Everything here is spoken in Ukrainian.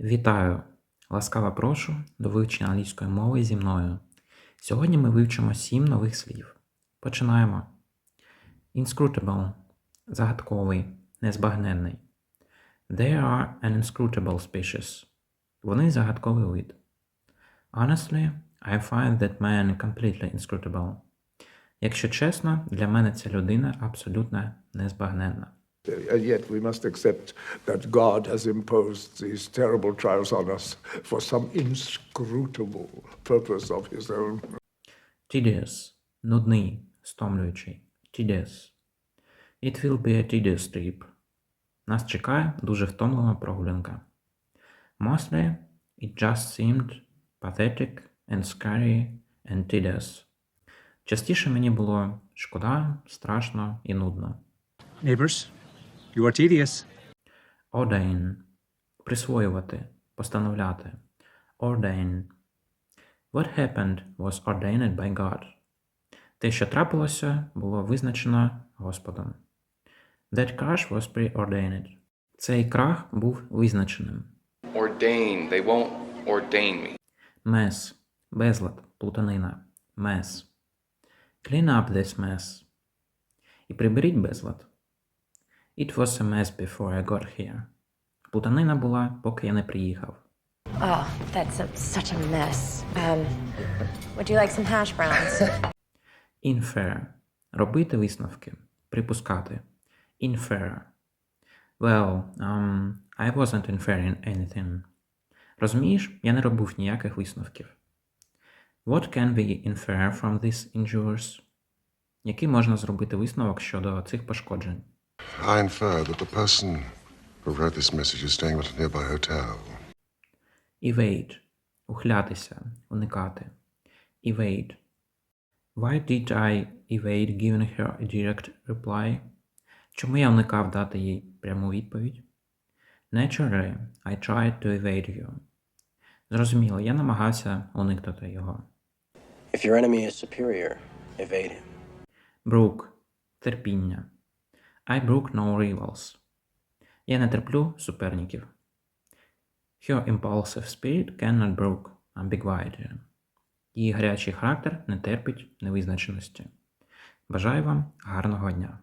Вітаю! Ласкаво прошу до вивчення англійської мови зі мною. Сьогодні ми вивчимо сім нових слів. Починаємо. Inscrutable – загадковий, незбагненний. They are an inscrutable species. Вони загадковий вид. Honestly, I find that man completely inscrutable. Якщо чесно, для мене ця людина абсолютно незбагненна. And yet we must accept that God has imposed these terrible trials on us for some inscrutable purpose of his own. Tedious – нудний, стомлюючий. Tedious. It will be a tedious trip. Нас чекає дуже втомлена прогулянка. Mostly, it just seemed pathetic and scary and tedious. Частіше мені було шкода, страшно і нудно. Neighbors, You are tedious. Ordain – присвоювати, постановляти. Ordain. What happened was ordained by God. Те, що трапилося, було визначено Господом. That crash was preordained. Цей крах був визначеним. ordain. They won't ordain me. Mess – безлад, плутанина. Mess. Clean up this mess. І приберіть безлад. It was a mess before I got here. Плутанина була, поки я не приїхав. Oh, that's a, such a mess. Um, would you like some hash browns? Infer – робити висновки, припускати. Infer. Well, um, I wasn't inferring anything. Розумієш, я не робив ніяких висновків. What can we infer from these injures? Який можна зробити висновок щодо цих пошкоджень? I infer that the person who wrote this message is staying at a nearby hotel. Evade – ухлятися, уникати. Evade. Why did I evade giving her a direct reply? Чому я уникав дати їй пряму відповідь? Naturally, I tried to evade you. Зрозуміло, я намагався уникнути його. If your enemy is superior, evade him. Brook – терпіння. I brook no rivals. Я не терплю суперників. Her impulsive spirit cannot brook ambiguity. Її гарячий характер не терпить невизначеності. Бажаю вам гарного дня!